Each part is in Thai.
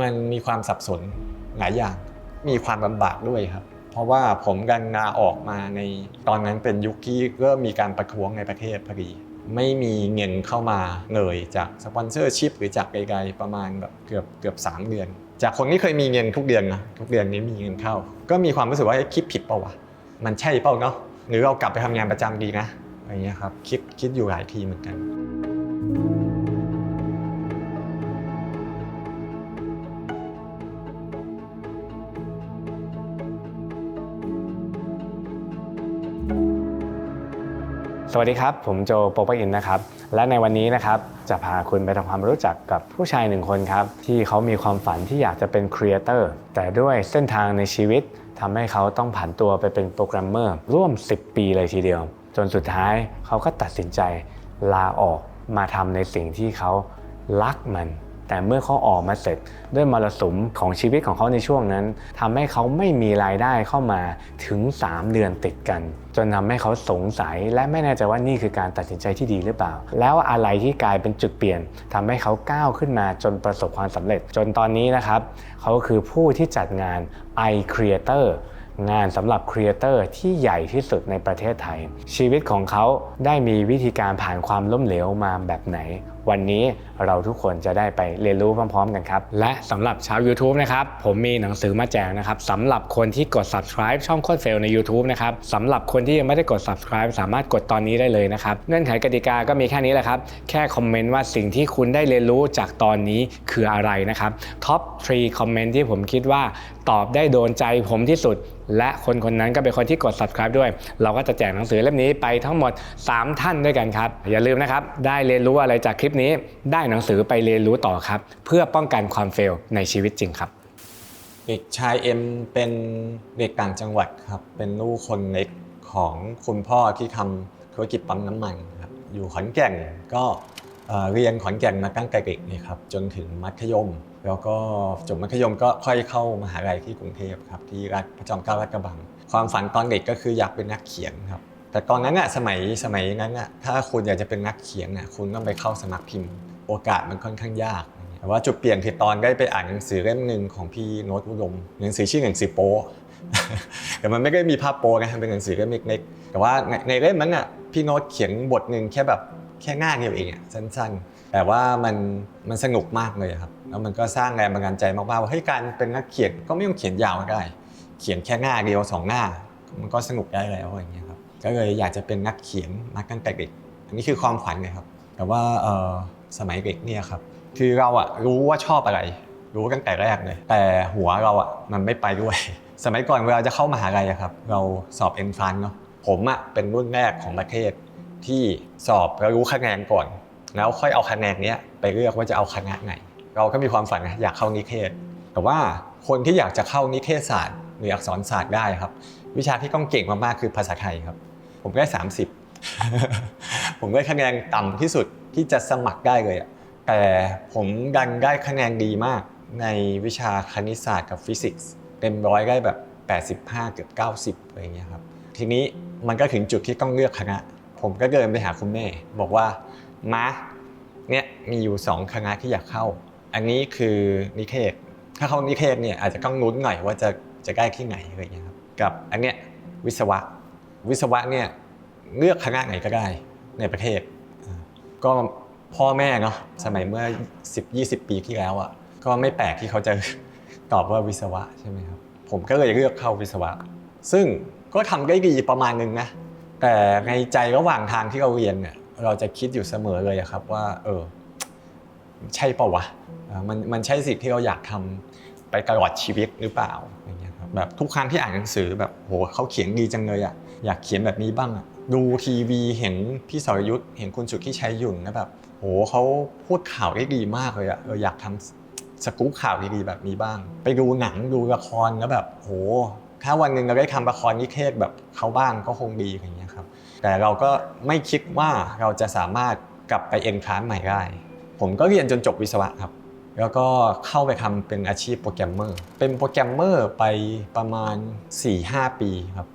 มันมีความสับสนหลายอย่าง มีความลำบากด้วยครับ เพราะว่าผมกันลาออกมาในตอนนั้นเป็นยุคที่เริ่มมีการประท้วงในประเทศพอดี ไม่มีเงินเข้ามาเลยจากสปอนเซอร์ชิพหรือจากไกลๆประมาณแบบเกือบเกือบสามเดือน จากคนที่เคยมีเงินทุกเดือนนะทุกเดือนนี้มีเงินเข้า ก็มีความรู้สึกว่าคิดผิดเปล่าวะมันใช่เปล่าเนาะหรือเรากลับไปทำงานประจำดีนะอะไรเงี้ยครับคิดคิดอยู่หลายทีเหมือนกันส วัสดีครับ ผมโจโปปอินนะครับ และในวันนี้นะครับจะพาคุณไปทำความรู้จักกับผู้ชายหนึ่งคนครับ ที่เขามีความฝันที่อยากจะเป็นครีเอเตอร์แต่ด้วยเส้นทางในชีวิตทำให้เขาต้องผันตัวไปเป็นโปรแกรมเมอร์ร่วม 10 ปีเลยทีเดียว จนสุดท้ายเขาก็ตัดสินใจลาออกมาทำในสิ่งที่เขารักมัน แต่เมื่อเขาออกมาเสร็จด้วยมรสุมของชีวิตของเขาในช่วงนั้นทำให้เขาไม่มีรายได้เข้ามาถึง 3 เดือนติดกัน จนทำให้เขาสงสัยและไม่แน่ใจว่านี่คือการตัดสินใจที่ดีหรือเปล่า แล้วอะไรที่กลายเป็นจุดเปลี่ยนทำให้เขาก้าวขึ้นมาจนประสบความสำเร็จ จนตอนนี้นะครับเขาคือผู้ที่จัดงาน i Creator งานสำหรับครีเอเตอร์ที่ใหญ่ที่สุดในประเทศไทย ชีวิตของเขาได้มีวิธีการผ่านความล้มเหลวมาแบบไหน วันนี้เราทุกคนจะได้ไปเรียนรู้พร้อม ๆ กันครับ และสำหรับชาว YouTube นะครับ ผมมีหนังสือมาแจกนะครับสำหรับคนที่กด subscribe ช่องโคตรเฟลใน YouTube นะครับสำหรับคนที่ยังไม่ได้กด subscribe สามารถกดตอนนี้ได้เลยนะครับเงื่อนไขกติกาก็มีแค่นี้แหละครับ แค่คอมเมนต์ว่าสิ่งที่คุณได้เรียนรู้จากตอนนี้คืออะไรนะครับท็อป3คอมเมนต์ที่ผมคิดว่าตอบได้โดนใจผมที่สุด และคนคนนั้นก็เป็นคนที่กด subscribe ด้วย เราก็จะแจกหนังสือเล่มนี้ไปทั้งหมด 3 ท่านด้วยกันครับอย่าลืมนะครับได้เรียนรู้อะไรจากคลิปนี้ได้หนังสือไปเรียนรู้ต่อครับ เพื่อป้องกันความเฟลในชีวิตจริงครับ เด็กชายเอ็มเป็นเด็กต่างจังหวัดครับ เป็นลูกคนเล็กของคุณพ่อที่ทำธุรกิจปั๊มน้ำมันครับอยู่ขอนแก่นก็เรียนขอนแก่นมาตั้งแต่เด็กเลยครับจนถึงมัธยม แล้วก็จบมัธยมก็ค่อยเข้ามหาลัยที่กรุงเทพครับที่รัฐพระจอมเกล้ารัฐกระบัง ความฝันตอนเด็กก็คืออยากเป็นนักเขียนครับ แต่ตอนนั้นอะสมัยสมัยนั้นอะถ้าคุณอยากจะเป็นนักเขียนอะคุณต้องไปเข้าสมัครพิมพ์ โอกาสมันค่อนข้างยาก แต่ว่าจุดเปลี่ยนคือตอนได้ไปอ่านหนังสือเล่มหนึ่งของพี่โน้ตอุดมหนังสือชื่อหนังสือโป๊แต่มันไม่ได้มีภาพโป๊ไงเป็นหนังสือเล่มเล็กๆแต่ว่าในในเล่มนั้นอะพี่โน้ตเขียนบทหนึ่งแค่แบบแค่หน้าเดียวเองอะสั้นๆ แต่ว่ามันมันสนุกมากเลยครับแล้วมันก็สร้างแรงบันดาลใจมากๆว่าเฮ้ยการเป็นนักเขียนก็ไม่ต้องเขียนยาวก็ได้ เขียนแค่หน้าเดียวสองหน้า มันก็สนุกได้แล้วอย่างเงี้ย ก็เลยอยากจะเป็นนักเขียนมาตั้งแต่เด็กอันนี้คือความฝันเลยครับ แต่ว่าสมัยเด็กเนี่ยครับคือเราอะรู้ว่าชอบอะไร รู้ตั้งแต่แรกเลย แต่หัวเราอะมันไม่ไปด้วย สมัยก่อนเวลาจะเข้ามหาลัยครับ เราสอบเอนทรานเนาะผมอะเป็นรุ่นแรกของประเทศที่สอบแล้วรู้คะแนนก่อน แล้วค่อยเอาคะแนนเนี้ยไปเลือกว่าจะเอาคณะไหน เราก็มีความฝันนะอยากเข้านิเทศ แต่ว่าคนที่อยากจะเข้านิเทศศาสตร์หรืออักษรศาสตร์ได้ครับ วิชาที่ต้องเก่งมากๆคือภาษาไทยครับ ผมได้30ผมได้คะแนนต่ำที่สุดที่จะสมัครได้เลยอะแต่ผมดันได้คะแนนดีมากในวิชาคณิตศาสตร์กับฟิสิกส์เต็มร้อยได้แบบ 85 เกือบ 90อะไรอย่างเงี้ยครับทีนี้มันก็ถึงจุดที่ต้องเลือกคณะ ผมก็เดินไปหาคุณแม่ บอกว่ามาเนี่ยมีอยู่ 2 คณะที่อยากเข้า อันนี้คือนิเทศ ถ้าเข้านิเทศเนี่ยอาจจะต้องลุ้นหน่อยว่าจะจะได้ที่ไหนอะไรอย่างเงี้ยครับกับอันเนี้ยวิศวะ วิศวะเนี่ยเลือกคณะไหนก็ได้ในประเทศ ก็พ่อแม่เนาะสมัยเมื่อ 10-20 ปีที่แล้วอะก็ไม่แปลกที่เขาจะตอบว่าวิศวะใช่ไหมครับผมก็เลยเลือกเข้าวิศวะ ซึ่งก็ทำได้ดีประมาณนึงนะแต่ในใจระหว่างทางที่เราเรียนเนี่ยเราจะคิดอยู่เสมอเลยครับว่า เออ ใช่เปล่าวะมันมันใช่สิ่งที่เราอยากทำไปตลอดชีวิตหรือเปล่าอย่างเงี้ยครับแบบทุกครั้งที่อ่านหนังสือแบบโหเขาเขียนดีจังเลยอะ อยากเขียนแบบนี้บ้างอะดูทีวีเห็นพี่สรยุทธ์เห็นคุณสุทธิชัยหยุ่นนะแบบโหเขาพูดข่าวได้ดีมากเลยอะเอออยากทำสกู๊ปข่าวดีๆแบบนี้บ้าง ไปดูหนังดูละครแล้วแบบโห ถ้าวันหนึ่งเราได้ทำละครนิเทศแบบเขาบ้างก็คงดีอย่างเงี้ยครับแต่เราก็ไม่คิดว่าเราจะสามารถกลับไปเอ็นทรานใหม่ได้ผมก็เรียนจนจบวิศวะครับ แล้วก็เข้าไปทำเป็นอาชีพโปรแกรมเมอร์ เป็นโปรแกรมเมอร์ไปประมาณ 4-5 ปีครับ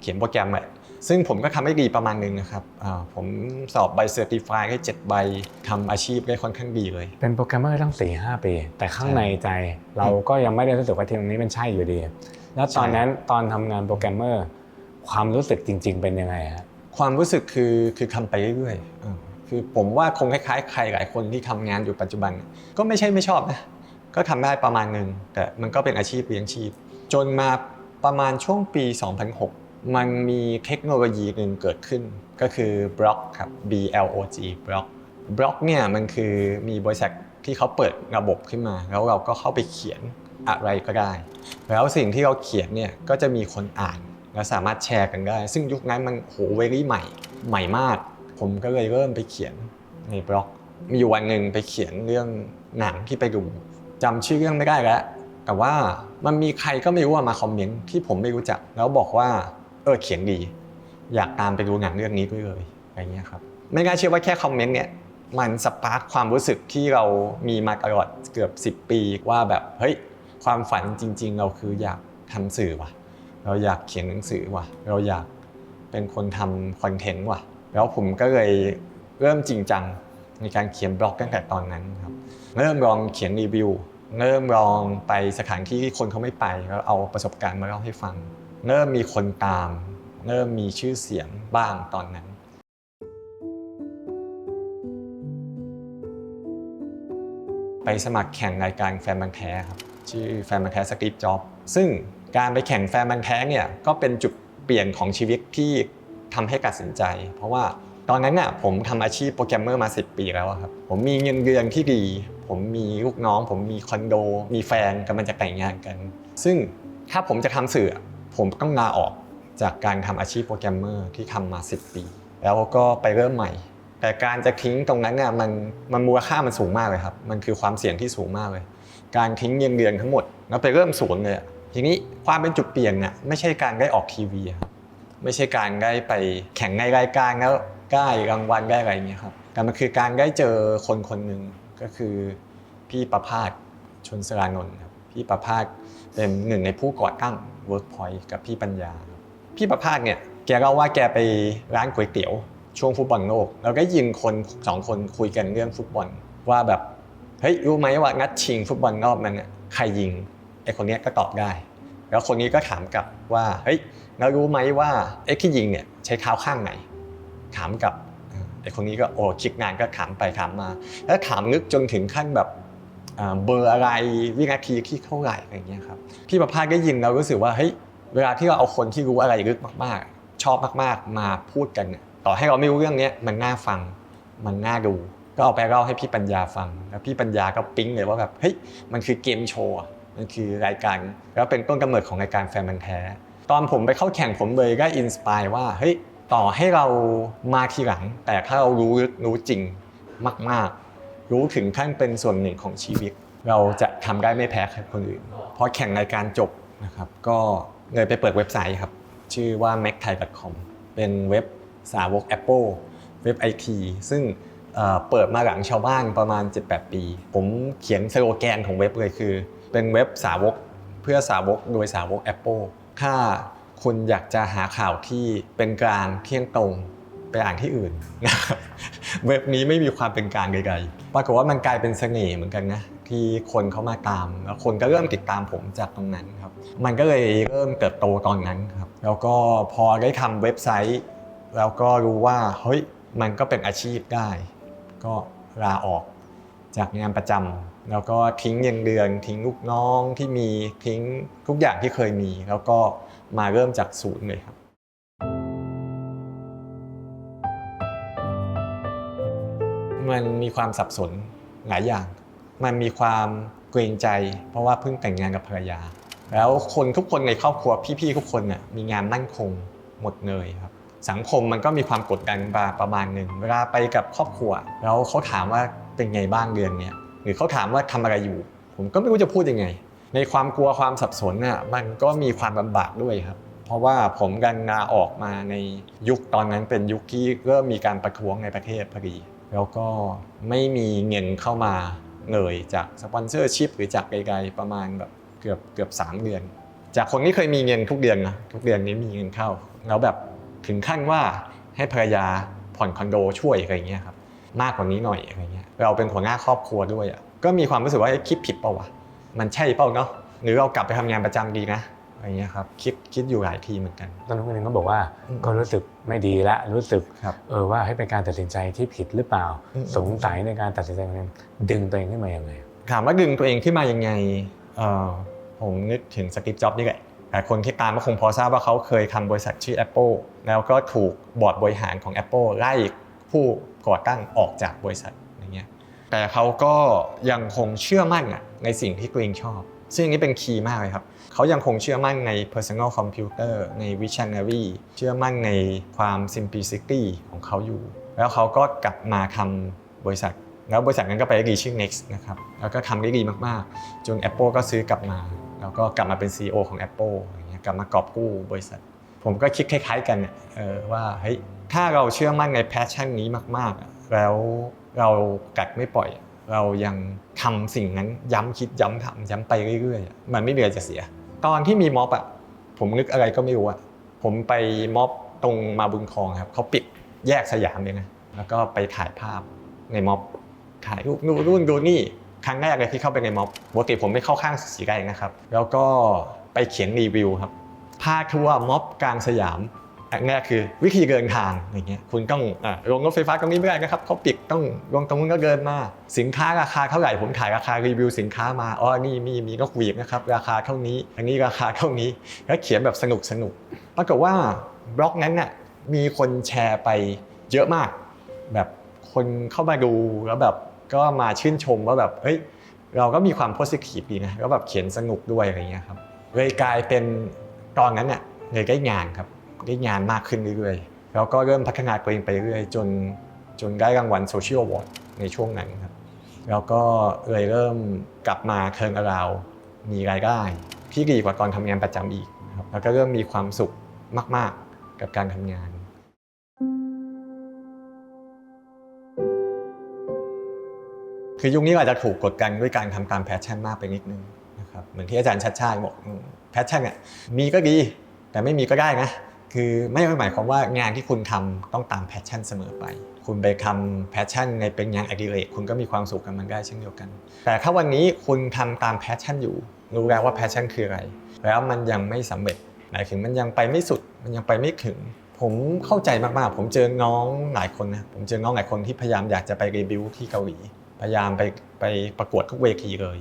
เขียนโปรแกรมอะซึ่งผมก็ทำได้ดีประมาณหนึงนะครับอ่าผมสอบใบเซอร์ติฟายได้7ใบทำอาชีพได้ค่อนข้างดีเลย เป็นโปรแกรมเมอร์ตั้ง4ีหปี แต่ข้างในใจเราก็ยังไม่ได้รู้สึกว่าทีมนี้มันใช่อยู่ดี แล้วตอนนั้นตอนทำงานโปรแกรมเมอร์ความรู้สึกจริง ๆ เป็นยังไงฮะความรู้สึกคือคือทำไปเรื่อยๆอ่าคือผมว่าคงคล้ายๆใครหลายคนที่ทำงานอยู่ปัจจุบัน ก็ไม่ใช่ไม่ชอบนะก็ทำได้ประมาณหนึ่งแต่มันก็เป็นอาชีพเลี้ยงชีพ จนมาประมาณช่วงปี 2006 มันมีเทคโนโลยีหนึ่งเกิดขึ้นก็คือบล็อกครับ B L O G บล็อกบล็อกเนี่ยมันคือมีบริษัทที่เขาเปิดระบบขึ้นมา แล้วเราก็เข้าไปเขียนอะไรก็ได้ แล้วสิ่งที่เราเขียนเนี่ยก็จะมีคนอ่านแล้วสามารถแชร์กันได้ ซึ่งยุคนั้นมันโหเวรี่ใหม่ใหม่มาก ผมก็เลยเริ่มไปเขียนในบล็อก มีวันหนึ่งไปเขียนเรื่องหนังที่ไปดูจำชื่อเรื่องไม่ได้แล้วแต่ว่ามันมีใครก็ไม่รู้มาคอมเมนต์ที่ผมไม่รู้จัก แล้วบอกว่า ออเขียนดี อยากตามไปดูหนังเรื่องนี้ด้วยเลยอะไรเงี้ยครับไม่น่าเชื่อว่าแค่คอมเมนต์เนี่ยมันสปาร์คความรู้สึกที่เรามีมาตลอดเกือบ 10 ปีว่าแบบเฮ้ยความฝันจริง ๆ เราคืออยากทำสื่อว่ะ เราอยากเขียนหนังสือว่ะ เราอยากเป็นคนทำคอนเทนต์ว่ะ แล้วผมก็เลยเริ่มจริงจังในการเขียนบล็อกตั้งแต่ตอนนั้นครับ เริ่มลองเขียนรีวิว เริ่มลองไปสถานที่ที่คนเขาไม่ไปแล้วเอาประสบการณ์มาเล่าให้ฟัง เริ่มมีคนตาม เริ่มมีชื่อเสียงบ้างตอนนั้น ไปสมัครแข่งรายการแฟนบันธุ์แท้ครับชื่อแฟนบันธุ์แท้สกรีปจ็อบซึ่งการไปแข่งแฟนบันธุ์แท้เนี่ยก็เป็นจุดเปลี่ยนของชีวิตที่ทำให้ตัดสินใจ เพราะว่าตอนนั้นน่ะผมทำอาชีพโปรแกรมเมอร์มา 10 ปีแล้วครับผมมีเงินเดือนที่ดี ผมมีลูกน้อง ผมมีคอนโด มีแฟนกำลังจะแต่งงานกัน ซึ่งถ้าผมจะทำสื่อ ผมต้องลาออกจากการทำอาชีพโปรแกรมเมอร์ที่ทำมา 10 ปี แล้วก็ไปเริ่มใหม่ แต่การจะทิ้งตรงนั้นเนี่ยมันมันมูลค่ามันสูงมากเลยครับ มันคือความเสี่ยงที่สูงมากเลย การทิ้งเงินเดือนทั้งหมดแล้วไปเริ่มศูนย์เลยทีนี้ความเป็นจุดเปลี่ยนน่ะไม่ใช่การได้ออกทีวีครับไม่ใช่การได้ไปแข่งในรายการแล้วได้รางวัลได้อะไรอย่างเงี้ยครับแต่มันคือการได้เจอคนคนหนึ่งก็คือพี่ประภาสชนสรานนท์ครับพี่ประภาส เป็นหนึ่งในผู้ก่อตั้ง Workpoint กับพี่ปัญญา พี่ประภาสเนี่ยแกเล่าว่าแกไปร้านก๋วยเตี๋ยว ช่วงฟุตบอลโลกเราก็ยินคนสองคนคุยกันเรื่องฟุตบอล ว่าแบบเฮ้ยรู้ไหมว่านัดชิงฟุตบอลรอบนั้นใครยิงไอคนนี้ก็ตอบได้ แล้วคนนี้ก็ถามกลับว่าเฮ้ยแล้วรู้ไหมว่าไอ้ที่ยิงเนี่ยใช้เท้าข้างไหน ถามกลับไอ้คนนี้ก็โอ้คิดงานก็ถามไปถามมา แล้วถามลึกจนถึงขั้นแบบ เบอร์อะไรวินาทีที่เท่าไหร่อะไรอย่างเงี้ยครับพี่ประภาสได้ยินเราก็รู้สึกว่าเฮ้ยเวลาที่เราเอาคนที่รู้อะไรลึกมากๆ ชอบมากๆ มาพูดกันเนี่ยต่อให้เราไม่รู้เรื่องเนี้ยมันน่าฟังมันน่าดู ก็เอาไปเล่าให้พี่ปัญญาฟัง แล้วพี่ปัญญาก็ปิ๊งเลยว่าแบบเฮ้ยมันคือเกมโชว์มันคือรายการ แล้วเป็นต้นกำเนิดของรายการแฟนมันแท้ตอนผมไปเข้าแข่งผมเลยก็อินสปายว่าเฮ้ยต่อให้เรามาทีหลัง แต่ถ้าเรารู้ลึกรู้จริงมาก ๆ รู้ถึงขั้นเป็นส่วนหนึ่งของชีวิต เราจะทำได้ไม่แพ้ใครคนอื่นพอแข่งรายการจบนะครับก็เลยไปเปิดเว็บไซต์ครับ ชื่อว่า macthai.com เป็นเว็บสาวก Apple เว็บไอทีซึ่งเอ่อเปิดมาหลังชาวบ้านประมาณ 7-8 ปี ผมเขียนสโลแกนของเว็บเลยคือ เป็นเว็บสาวกเพื่อสาวกโดยสาวก Apple ถ้าคุณอยากจะหาข่าวที่เป็นกลางเที่ยงตรงไปอ่านที่อื่นนะครับ เว็บนี้ไม่มีความเป็นกลางใดๆปรากฏว่ามันกลายเป็นเสน่ห์เหมือนกันนะที่คนเข้ามาตามแล้วคนก็เริ่มติดตามผมจากตรงนั้นครับ มันก็เลยเริ่มเติบโตตอนนั้นครับ แล้วก็พอได้ทำเว็บไซต์ แล้วก็รู้ว่าเฮ้ยมันก็เป็นอาชีพได้ ก็ลาออกจากงานประจำแล้วก็ทิ้งเงินเดือน ทิ้งลูกน้องที่มีทิ้งทุกอย่างที่เคยมี แล้วก็มาเริ่มจากศูนย์เลยครับ มันมีความสับสนหลายอย่าง มันมีความเกรงใจ เพราะว่าเพิ่งแต่งงานกับภรรยา แล้วคนทุกคนในครอบครัวพี่ๆทุกคนน่ะมีงานมั่นคงหมดเลยครับ สังคมมันก็มีความกดดันมาประมาณหนึ่งเวลาไปกับครอบครัว แล้วเขาถามว่าเป็นไงบ้างเดือนเนี้ยหรือเขาถามว่าทำอะไรอยู่ ผมก็ไม่รู้จะพูดยังไง ในความกลัวความสับสนน่ะมันก็มีความลำบากด้วยครับเพราะว่าผมกันลาออกมาในยุคตอนนั้นเป็นยุคที่เริ่มมีการประท้วงในประเทศพอดี แล้วก็ไม่มีเงินเข้ามาเลยจากสปอนเซอร์ชิพหรือจากไกลๆประมาณแบบเกือบเกือบ3เดือน จากคนที่เคยมีเงินทุกเดือนนะทุกเดือนนี้มีเงินเข้า แล้วแบบถึงขั้นว่าให้ภรรยาผ่อนคอนโดช่วยอะไรเงี้ยครับมากกว่านี้หน่อยอะไรเงี้ยเราเป็นหัวหน้าครอบครัวด้วยอะก็มีความรู้สึกว่าคิดผิดเปล่าวะมันใช่เปล่าเนาะหรือเรากลับไปทำงานประจำดีนะ อะไรเงี้ยครับคิดคิดอยู่หลายทีเหมือนกันตอนนั้นคนหนึงก็บอกว่าอืม ก็รู้สึกไม่ดีละรู้สึกครับเออว่าให้เป็นการตัดสินใจที่ผิดหรือเปล่า อืม สงสัยในการตัดสินใจของนั้นดึงตัวเองขึ้นมาอย่างไรถามว่าดึงตัวเองขึ้นมายังไงเอ่อผมนึกถึงสตีฟจ็อบส์นี่แหละแต่คนที่ตามก็คงพอทราบว่าเขาเคยทำบริษัทชื่อ Apple แล้วก็ถูกบอร์ดบริหารของ Apple ไล่ผู้ก่อตั้งออกจากบริษัทอย่างเงี้ยแต่เขาก็ยังคงเชื่อมั่นอะในสิ่งที่ตัวเองชอบ ซึ่งอันนี้เป็นคีย์มากเลยครับ เขายังคงเชื่อมั่นใน personal computer ใน visionary เชื่อมั่นในความ simplicity ของเขาอยู่ แล้วเขาก็กลับมาทำบริษัท แล้วบริษัทนั้นก็ไปดีชื่อ Next นะครับ แล้วก็ทำได้ดีมากๆ จน Apple ก็ซื้อกลับมา แล้วก็กลับมาเป็น CEO ของ Apple อย่างเงี้ยกลับมากอบกู้บริษัท ผมก็คิดคล้ายๆกันเนี่ยเออว่าเฮ้ยถ้าเราเชื่อมั่นในแพชชั่นนี้มากๆ แล้วเรากัดไม่ปล่อยเรายังทำสิ่งนั้นย้ำคิดย้ำทำย้ำไปเรื่อยๆ มันไม่มีอะไรจะเสีย ตอนที่มีม็อบอะผมนึกอะไรก็ไม่รู้อะผมไปม็อบตรงมาบุญคลองครับเขาปิดแยกสยามเลยนะแล้วก็ไปถ่ายภาพในม็อบถ่ายรูปนู่นนู่นดูนี่ครั้งแรกเลยที่เข้าไปในม็อบปกติผมไม่เข้าข้างสีแดงนะครับ แล้วก็ไปเขียนรีวิวครับพาทัวร์ม็อบกลางสยาม แรกคือวิธีเดินทางอย่างเงี้ยคุณต้องลงรถไฟฟ้าตรงนี้ไม่ได้นะครับเขาปิดต้องลงตรงนู้นก็เดินมาสินค้าราคาเท่าไหร่ผมถ่ายราคารีวิวสินค้ามาอ๋อนี่มีมีกหวีดนะครับราคาเท่านี้ อันนี้ราคาเท่านี้แล้วเขียนแบบสนุกสนุกปรากฏว่าบล็อกนั้นน่ะมีคนแชร์ไปเยอะมาก แบบคนเข้ามาดูแล้วแบบก็มาชื่นชมว่าแบบเฮ้ยเราก็มีความโพสิทีฟดีนะแล้วแบบเขียนสนุกด้วยอะไรเงี้ยครับเลยกลายเป็นตอนนั้นน่ะเลยได้งานครับ ได้งานมากขึ้นเรื่อยๆ แล้วก็เริ่มพัฒนาตัวเองไปเรื่อยๆจนจนได้รางวัลโซเชียลวอร์ดในช่วงนั้นครับ แล้วก็เลยเริ่มกลับมาเทิร์นอราวมีรายได้ที่ดีกว่าตอนทำงานประจำอีกนะครับแล้วก็เริ่มมีความสุขมากๆกับการทำงานคือยุคนี้อาจจะถูกกดกันด้วยการทำตามแพชชั่นมากไปนิดนึงนะครับเหมือนที่อาจารย์ชัดชาติบอกแพชชั่นเนี่ยมีก็ดีแต่ไม่มีก็ได้นะ คือไม่ได้หมายความว่างานที่คุณทำต้องตามแพชชั่นเสมอไป คุณไปทำแพชชั่นในเป็นงานอดิเรกคุณก็มีความสุขกับมันได้เช่นเดียวกัน แต่ถ้าวันนี้คุณทำตามแพชชั่นอยู่ รู้แล้วว่าแพชชั่นคืออะไร แล้วมันยังไม่สำเร็จหมายถึงมันยังไปไม่สุด มันยังไปไม่ถึง ผมเข้าใจมากๆ ผมเจอน้องหลายคนนะผมเจอน้องหลายคนที่พยายามอยากจะไปรีวิวที่เกาหลี พยายามไปไปประกวดทุกเวทีเลย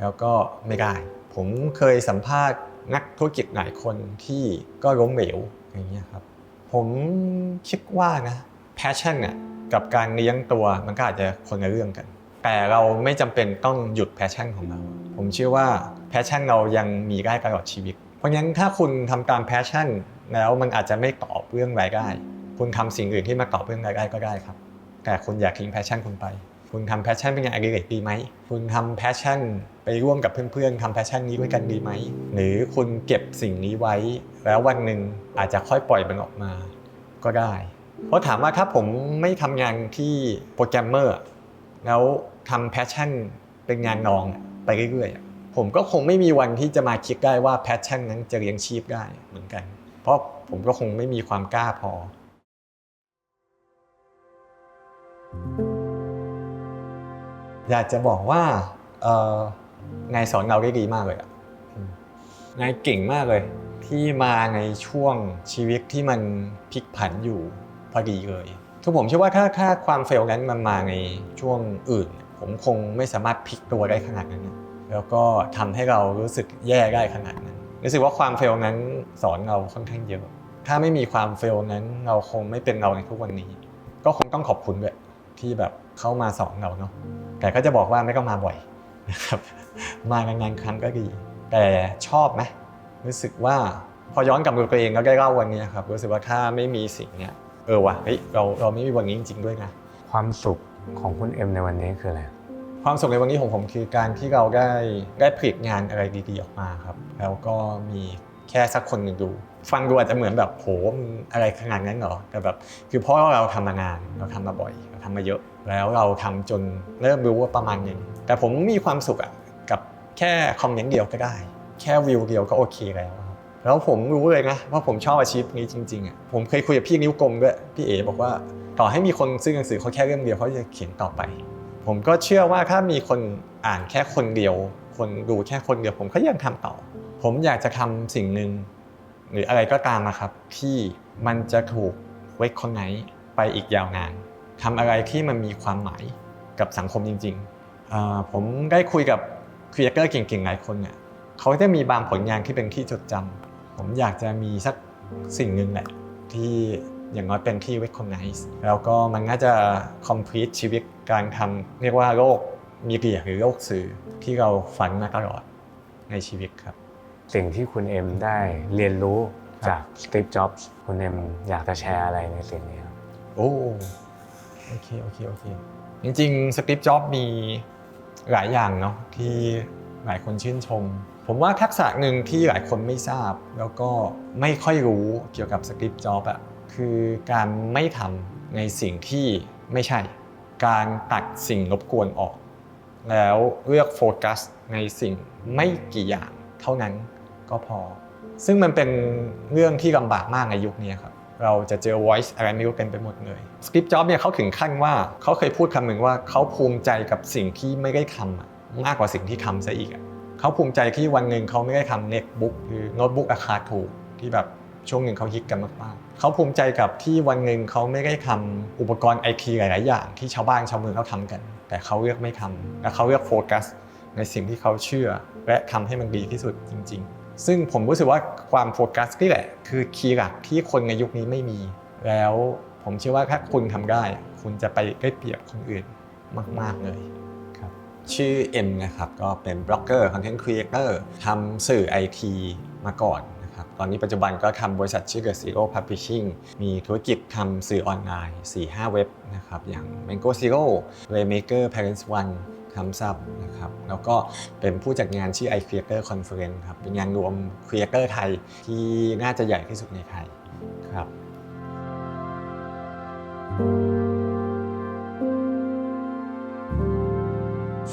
แล้วก็ไม่ได้ ผมเคยสัมภาษณ์นักธุรกิจหลายคนที่ก็ล้มเหลว อย่างเงี้ยครับ ผมคิดว่านะแพชชั่นน่ะกับการเลี้ยงตัวมันก็อาจจะคนละเรื่องกัน แต่เราไม่จำเป็นต้องหยุดแพชชั่นของเรา ผมเชื่อว่าแพชชั่นเรายังมีได้ตลอดชีวิต เพราะงั้นถ้าคุณทำตามแพชชั่นแล้วมันอาจจะไม่ตอบเรื่องรายได้ คุณทำสิ่งอื่นที่มาตอบเรื่องรายได้ก็ได้ครับ แต่คุณอยากทิ้งแพชชั่นคุณไป คุณทำแพชชั่นเป็นงานอดิเรกดีไหม คุณทำแพชชั่นไปร่วมกับเพื่อนๆทำแพชชั่นนี้ด้วยกันดีไหม หรือคุณเก็บสิ่งนี้ไว้ แล้ววันหนึ่งอาจจะค่อยปล่อยมันออกมาก็ได้ เพราะถามว่าถ้าผมไม่ทำงานที่โปรแกรมเมอร์แล้วทำแพชชั่นเป็นงานนองไปเรื่อยๆ ผมก็คงไม่มีวันที่จะมาคิดได้ว่าแพชชั่นนั้นจะเลี้ยงชีพได้เหมือนกัน เพราะผมก็คงไม่มีความกล้าพอ อยากจะบอกว่าเออนายสอนเราได้ดีมากเลยอะนายเก่งมากเลย ที่มาในช่วงชีวิตที่มันพลิกผันอยู่พอดีเลยคือผมเชื่อว่าถ้าถ้าความเฟลนั้นมันมาในช่วงอื่น ผมคงไม่สามารถพลิกตัวได้ขนาดนั้น แล้วก็ทำให้เรารู้สึกแย่ได้ขนาดนั้นรู้สึกว่าความเฟลนั้นสอนเราค่อนข้างเยอะ ถ้าไม่มีความเฟลนั้นเราคงไม่เป็นเราในทุกวันนี้ ก็คงต้องขอบคุณด้วยที่แบบเข้ามาสอนเราเนาะ แต่ก็จะบอกว่าไม่ต้องมาบ่อยนะครับมานานๆครั้งก็ดี แต่ชอบไหมรู้สึกว่าพอย้อนกลับมาดูตัวเองแล้วได้เล่าวันนี้ครับรู้สึกว่าถ้าไม่มีสิ่งเนี้ยเออว่ะเฮ้ยเราเราไม่มีวันนี้จริง ๆด้วยนะความสุขของคุณเอ็มในวันนี้คืออะไรความสุขในวันนี้ของผมคือการที่เราได้ได้ผลิตงานอะไรดีๆออกมาครับแล้วก็มีแค่สักคนหนึ่งดู ฟังดูอาจจะเหมือนแบบโหมันอะไรขนาดนั้นเหรอแต่แบบคือเพราะเราทำมานานเราทำมาบ่อย เราทำมาเยอะ แล้วเราทำจนเริ่มรู้ว่าประมาณนึงแต่ผมมีความสุขอะกับแค่คอมเมนต์เดียวก็ได้ แค่วิวเดียวก็โอเคแล้วแล้วผมรู้เลยนะว่าผมชอบอาชีพนี้จริงๆอะผมเคยคุยกับพี่นิ้วกลมด้วยพี่เอ๋บอกว่าต่อให้มีคนซื้อหนังสือเขาแค่เล่มเดียวเขาจะเขียนต่อไป ผมก็เชื่อว่าถ้ามีคนอ่านแค่คนเดียว คนดูแค่คนเดียวผมก็ยังทำต่อ ผมอยากจะทำสิ่งหนึ่งหรืออะไรก็ตามนะครับ ที่มันจะถูกไว้คนไหนไปอีกยาวนาน ทำอะไรที่มันมีความหมายกับสังคมจริงๆอ่าผมได้คุยกับครีเอเตอร์เก่งๆหลายคนเนี่ยเขาจะมีบางผลงานที่เป็นที่จดจำผมอยากจะมีสักสิ่งหนึ่งแหละที่อย่างน้อยเป็นที่ recognize แล้วก็มันน่าจะ complete ชีวิตการทำเรียกว่าโลกมีเดียหรือโลกสื่อที่เราฝันมาตลอดในชีวิตครับ สิ่งที่คุณเอ็มได้เรียนรู้จากสตีฟจ็อบส์คุณเอ็มอยากจะแชร์อะไรในสิ่งนี้ครับโอ้ โอเคโอเคโอเคจริงๆสคริปต์จ็อบมีหลายอย่างเนาะที่หลายคนชื่นชม ผมว่าทักษะหนึ่งที่หลายคนไม่ทราบ แล้วก็ไม่ค่อยรู้เกี่ยวกับสคริปต์จ็อบอะคือการไม่ทำในสิ่งที่ไม่ใช่ การตัดสิ่งรบกวนออก แล้วเลือกโฟกัสในสิ่งไม่กี่อย่างเท่านั้นก็พอ ซึ่งมันเป็นเรื่องที่ลำบากมากในยุคนี้ครับ เราจะเจอ voice อะไรไม่รู้เต็มไปหมดเลยสคริปจ็อบเนี่ยเขาถึงขั้นว่าเขาเคยพูดคำหนึ่งว่าเขาภูมิใจกับสิ่งที่ไม่ได้ทำอะมากกว่าสิ่งที่ทำซะอีกอะเขาภูมิใจที่วันหนึ่งเขาไม่ได้ทำเน็ตบุ๊กคือโน้ตบุ๊กราคาถูกที่แบบช่วงหนึ่งเขาฮิตกันมากๆ เขาภูมิใจกับที่วันหนึ่งเขาไม่ได้ทำอุปกรณ์ไอทีหลาย ๆ อย่างที่ชาวบ้านชาวเมืองเขาทำกัน แต่เขาเลือกไม่ทำและเขาเลือกโฟกัสในสิ่งที่เขาเชื่อ และทำให้มันดีที่สุดจริง ๆ ซึ่งผมรู้สึกว่าความโฟกัสนี่แหละ คือคีย์หลักที่คนในยุคนี้ไม่มี แล้วผมเชื่อว่าถ้าคุณทำได้ คุณจะไปได้เปรียบคนอื่นมาก ๆ เลยครับ ชื่อเอ็มนะครับก็เป็นบล็อกเกอร์คอนเทนต์ครีเอเตอร์ทำสื่อไอทีมาก่อนนะครับตอนนี้ปัจจุบันก็ทำบริษัทชื่อ The Zero Publishing มีธุรกิจทำสื่อออนไลน์ 4-5 เว็บนะครับอย่าง Mango Zero Waymaker Parents One คำศัพท์นะครับแล้วก็เป็นผู้จัดงานชื่อ i Creator Conference ครับเป็นงานรวม Creator ไทยที่น่าจะใหญ่ที่สุดในไทยครับ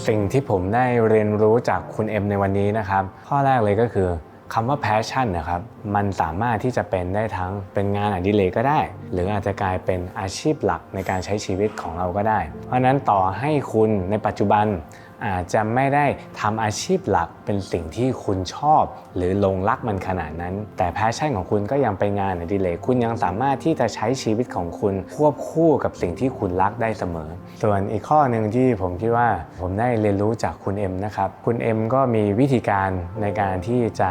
สิ่งที่ผมได้เรียนรู้จากคุณเอ็มในวันนี้นะครับ ข้อแรกเลยก็คือ คำว่า passion นะครับ มันสามารถที่จะเป็นได้ทั้งเป็นงานอดิเรกก็ได้ หรืออาจจะกลายเป็นอาชีพหลักในการใช้ชีวิตของเราก็ได้ เพราะนั้นต่อให้คุณในปัจจุบันอาจจะไม่ได้ทำอาชีพหลักเป็นสิ่งที่คุณชอบ หรือลงรักมันขนาดนั้น แต่แพชชั่นของคุณก็ยังเป็นงานอดิเรกคุณยังสามารถที่จะใช้ชีวิตของคุณควบคู่กับสิ่งที่คุณรักได้เสมอ ส่วนอีกข้อหนึ่งที่ผมคิดว่าผมได้เรียนรู้จากคุณเอ็มนะครับ คุณเอ็มก็มีวิธีการในการที่จะ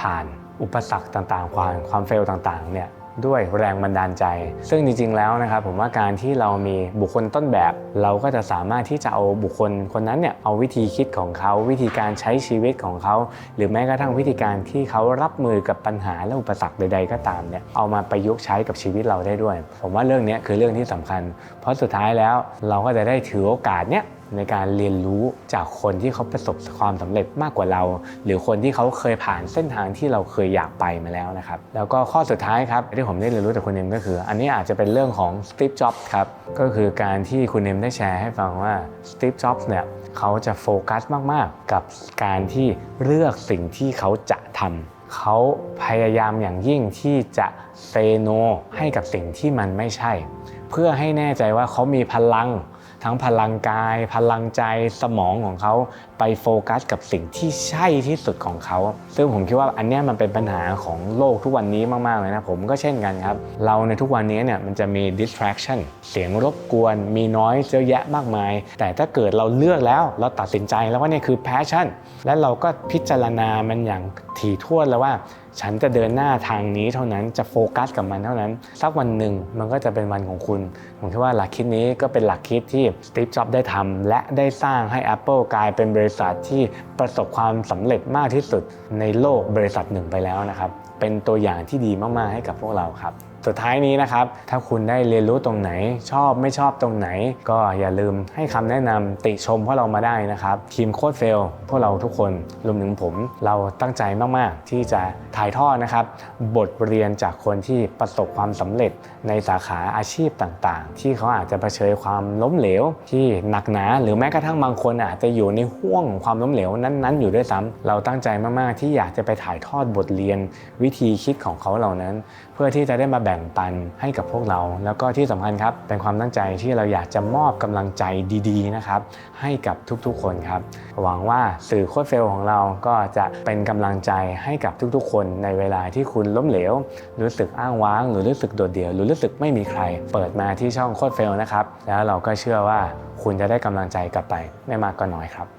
ผ่านอุปสรรคต่างๆ ความความเฟลต่างๆเนี่ยด้วยแรงบันดาลใจ ซึ่งจริงๆ แล้วนะครับผมว่าการที่เรามีบุคคลต้นแบบ เราก็จะสามารถที่จะเอาบุคคลคนนั้นเนี่ยเอาวิธีคิดของเขาวิธีการใช้ชีวิตของเขา หรือแม้กระทั่งวิธีการที่เขารับมือกับปัญหาและอุปสรรคใด ๆ ก็ตามเนี่ยเอามาประยุกต์ใช้กับชีวิตเราได้ด้วย ผมว่าเรื่องนี้คือเรื่องที่สำคัญ เพราะสุดท้ายแล้วเราก็จะได้ถือโอกาสเนี้ย ในการเรียนรู้จากคนที่เขาประสบความสำเร็จมากกว่าเรา หรือคนที่เขาเคยผ่านเส้นทางที่เราเคยอยากไปมาแล้วนะครับแล้วก็ข้อสุดท้ายครับที่ผมได้เรียนรู้จากคุณเอ็มก็คือ อันนี้อาจจะเป็นเรื่องของสตีฟจ็อบส์ครับก็คือการที่คุณเอ็มได้แชร์ให้ฟังว่าสตีฟจ็อบส์เนี่ยเขาจะโฟกัสมาก ๆ กับการที่เลือกสิ่งที่เขาจะทำเขาพยายามอย่างยิ่งที่จะเซโนให้กับสิ่งที่มันไม่ใช่ เพื่อให้แน่ใจว่าเขามีพลัง ทั้งพลังกาย พลังใจสมองของเขาไปโฟกัสกับสิ่งที่ใช่ที่สุดของเขา ซึ่งผมคิดว่าอันนี้มันเป็นปัญหาของโลกทุกวันนี้มากๆเลยนะ ผมก็เช่นกันครับ เราในทุกวันนี้เนี่ยมันจะมี distraction เสียงรบกวน มีน้อยเยอะแยะมากมาย แต่ถ้าเกิดเราเลือกแล้วเราตัดสินใจแล้วว่านี่คือ passion และเราก็พิจารณามันอย่างถี่ถ้วนแล้วว่า ฉันจะเดินหน้าทางนี้เท่านั้นจะโฟกัสกับมันเท่านั้น สักวันหนึ่งมันก็จะเป็นวันของคุณ ผมคิดว่าหลักคิดนี้ก็เป็นหลักคิดที่สตีฟจ็อบได้ทำและได้สร้างให้ Apple กลายเป็นบริษัทที่ประสบความสำเร็จมากที่สุดในโลกบริษัทหนึ่งไปแล้วนะครับ เป็นตัวอย่างที่ดีมาก ๆ ให้กับพวกเราครับ สุดท้ายนี้นะครับ ถ้าคุณได้เรียนรู้ตรงไหน ชอบไม่ชอบตรงไหน ก็อย่าลืมให้คำแนะนำติชมพวกเรามาได้นะครับ ทีมโคดเฟล พวกเราทุกคนรวมถึงผม เราตั้งใจมากๆ ที่จะถ่ายทอดนะครับ บทเรียนจากคนที่ประสบความสำเร็จในสาขาอาชีพต่างๆ ที่เขาอาจจะเผชิญความล้มเหลว ที่หนักหนา หรือแม้กระทั่งบางคนอาจจะอยู่ในห่วงความล้มเหลวนั้นๆ อยู่ด้วยซ้ำเราตั้งใจมากๆ ที่อยากจะไปถ่ายทอดบทเรียนวิธีคิดของเขาเหล่านั้น พื่อที่จะได้มาแบ่งปันให้กับพวกเรา แล้วก็ที่สำคัญครับเป็นความตั้งใจที่เราอยากจะมอบกำลังใจดีๆนะครับให้กับทุกๆคนครับหวังว่าสื่อโคดเฟลของเราก็จะเป็นกำลังใจให้กับทุกๆ คนในเวลาที่คุณล้มเหลว รู้สึกอ้างว้าง หรือรู้สึกโดดเดี่ยว หรือรู้สึกไม่มีใคร เปิดมาที่ช่องโคดเฟลนะครับแล้วเราก็เชื่อว่าคุณจะได้กำลังใจกลับไปไม่มากก็น้อยครับ